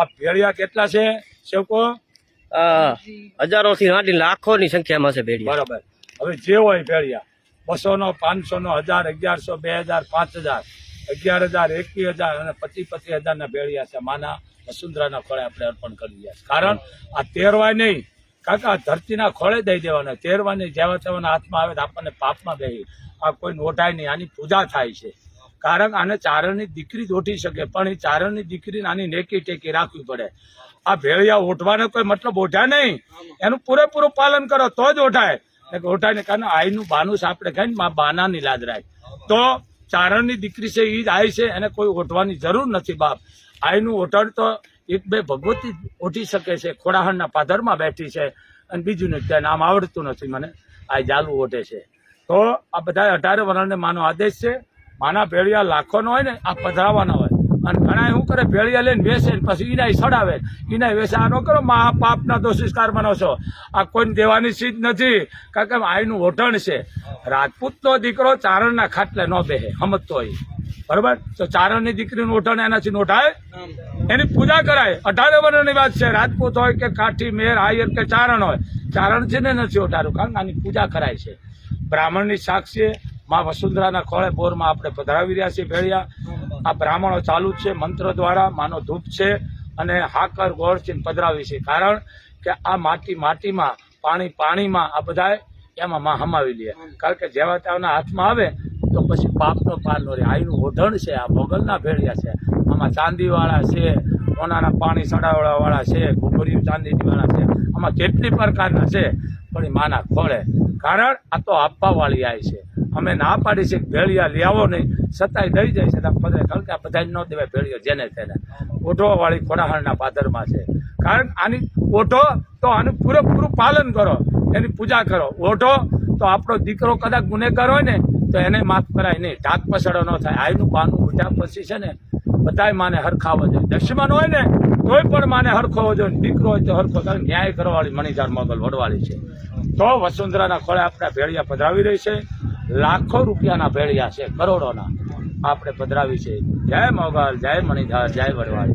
આ ભેળિયા કેટલા છે સેવકો હજારો થી માંડી લાખો ની સંખ્યામાં છે ભેળિયા. બરાબર. હવે જે હોય ભેળિયા બસો નો પાંચસો નો હજાર અગિયારસો બે હજાર પાંચ હજાર અગિયાર હજાર એકવીસ હજાર અને પચીસ પચીસ હજાર ના ભેળિયા છે. માના વસુંધરાના ખોળે આપણે અર્પણ કરી દઈએ છીએ. કારણ આ તેરવાય નહીં કાકા આ ધરતીના ખોળે દઈ દેવાના તેરવાની નહીં જેવા તેવાના હાથમાં આવે તો આપણને પાપમાં બેહી. આ કોઈ નોટાય નહીં. આની પૂજા થાય છે. કારણ આને ચારણની દીકરી જ ઓઠી શકે, પણ એ ચારણની દીકરીને આની નેકી ટેકી રાખવી પડે. આ ભેળિયા ઓઠવાનો કોઈ મતલબ ઓઠાય નહીં. એનું પૂરેપૂરું પાલન કરો, તો જ ઓઠાય ને કે ઓઠાય ને કારણ આઈનું બાનું આપણે ખાઈ ને બાનાની લાજ રાખ તો ચારણની દીકરી છે એ જ આઈ છે, એને કોઈ ઓઠવાની જરૂર નથી બાપ. આઈનું ઓઠણ તો એક બે ભગવતી ઓઠી શકે છે ખોડાહણના પાદરમાં બેઠી છે, અને બીજું નથી ત્યાં નામ આવડતું નથી મને. આ જાલુ ઓઢે છે. તો આ બધા અઢારે વર્ણને માનો આદેશ છે. માના ભેળિયા લાખોનો હોય ને, આ પધરાવાના હોય. અને ઘણા શું કરે, ભેળિયા લઈને બેસે પછી એના સડાવે. એના વેસે આ ન કરો મા પાપના દોષિષ્કાર છો. આ કોઈને દેવાની ચીજ નથી, કારણ કે આઈનું ઓઢણ છે. રાજપૂતનો દીકરો ચારણના ખાટલે ન બેહે સમજતો હોય. બરોબર? તો ચારણની દીકરીનું ઓઢણ એનાથી નોઢાય એની પૂજા કરાય. અઢારે વર્ષની વાત છે. રાજપૂત હોય કે કાઠી, મેર, આયર કે ચારણ હોય. ચારણ છે ને નથી ઓઢારું કારણ આની પૂજા કરાય છે. બ્રાહ્મણની સાક્ષી માં વસુંધરાના ખોળે બોરમાં આપણે પધરાવી રહ્યા છીએ ભેળિયા. આ બ્રાહ્મણો ચાલુ છે, મંત્ર દ્વારા, માનો ધૂપ છે અને હાકર ગોળથી પધરાવી છે. કારણ કે આ માટી માટીમાં, પાણી પાણીમાં આ બધાએ એમાં માં હમાવી લે. કારણ કે જેવા તેના હાથમાં આવે, તો પછી પાપનો પાર નો રહે. આઈનું ઓઢણ છે, આ મોગલના ભેળિયા છે. આમાં ચાંદીવાળા છે સોનાના પાણી સડાવડાવાળા છે, ઘુઘરીયું ચાંદીવાળા છે. આમાં કેટલી પ્રકારના છે, પણ એ માના ખોળે. કારણ આ તો આપવાવાળી આય છે. અમે ના પાડી છે ભેળિયા લઈ આવો નહીં છતાંય દઈ જાય છે પદરે કારણ કે આ બધા ન દેવાય ભેળિયો, જેને તેને. ઓઢોવાળી વાળી પાદરમાં છે. કારણ આની ઓઢો તો આનું પૂરેપૂરું પાલન કરો, એની પૂજા કરો. ઓઢો તો આપણો દીકરો કદાચ ગુનેગાર હોય ને, તો એને માફ કરાય નહીં. ઢાક પછાડો ન થાય. આયનું પાનું ઉઠ્યા પછી છે ને, બધાય માને હરખાવો જોઈએ. દશમન હોય ને કોઈ પણ માને હરખો હોવો જોઈએ દીકરો હોય તો હરખો. ન્યાય કરવાવાળી મણિધાર મોગલ વડવાળી છે. તો વસુંધરાના ખોળે આપણા ભેળિયા પધરાવી રહી છે. લાખો રૂપિયાના ભેળિયા છે કરોડોના. આપણે પધરાવી છે. જય મોગલ જય મણિધાર જય વડવાળી.